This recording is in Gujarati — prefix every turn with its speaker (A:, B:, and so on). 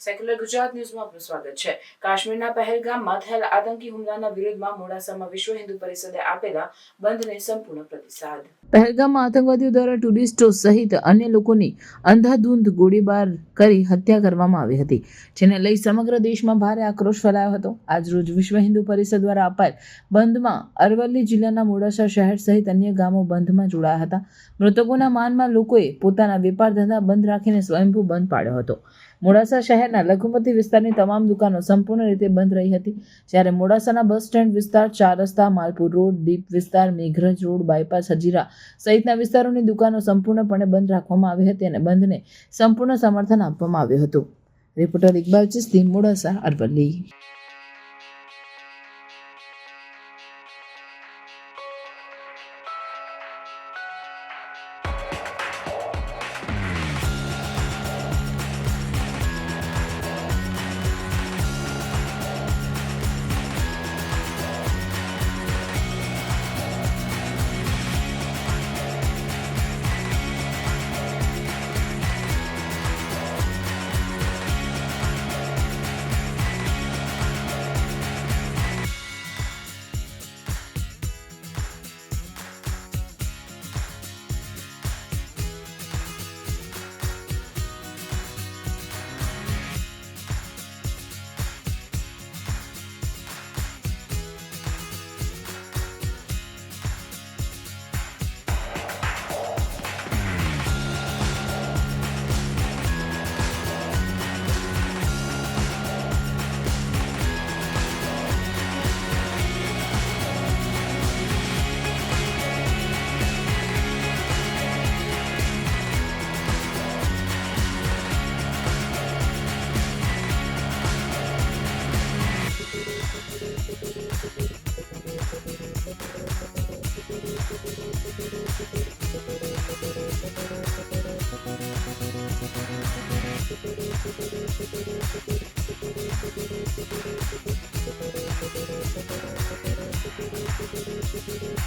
A: સેક્યુલર ગુજરાત ન્યૂઝમાં આપનું સ્વાગત છે. કાશ્મીરના પહેલગામમાં થયેલા આતંકી હુમલાના વિરોધમાં મોડાસામાં વિશ્વ હિન્દુ પરિષદે આપેલા બંધને સંપૂર્ણ પ્રતિસાદ.
B: પહેલગામમાં આતંકવાદીઓ દ્વારા ટુરિસ્ટો સહિત અન્ય લોકોની અંધાધૂંધ ગોળીબાર કરી હત્યા કરવામાં આવી હતી, જેને લઈ સમગ્ર દેશમાં ભારે આક્રોશ ફેલાયો હતો. આજરોજ વિશ્વ હિન્દુ પરિષદ દ્વારા અપાયેલ બંધમાં અરવલ્લી જિલ્લાના મોડાસા શહેર સહિત અન્ય ગામો બંધમાં જોડાયા હતા. મૃતકોના માનમાં લોકોએ પોતાના વેપાર ધંધા બંધ રાખીને સ્વયંભૂ બંધ પાડ્યો હતો. મોડાસા શહેરના લઘુમતી વિસ્તારની તમામ દુકાનો સંપૂર્ણ રીતે બંધ રહી હતી. જ્યારે મોડાસાના બસ સ્ટેન્ડ વિસ્તાર, ચાર રસ્તા, માલપુર રોડ, દીપ વિસ્તાર, મેઘરજ રોડ, બાયપાસ, હજીરા સહિતના વિસ્તારોની દુકાનો સંપૂર્ણપણે બંધ રાખવામાં આવી હતી અને બંધને સંપૂર્ણ સમર્થન આપવામાં આવ્યું હતું. રિપોર્ટર ઇકબાલ ચિસ્તી, મોડાસા, અરવલ્લી.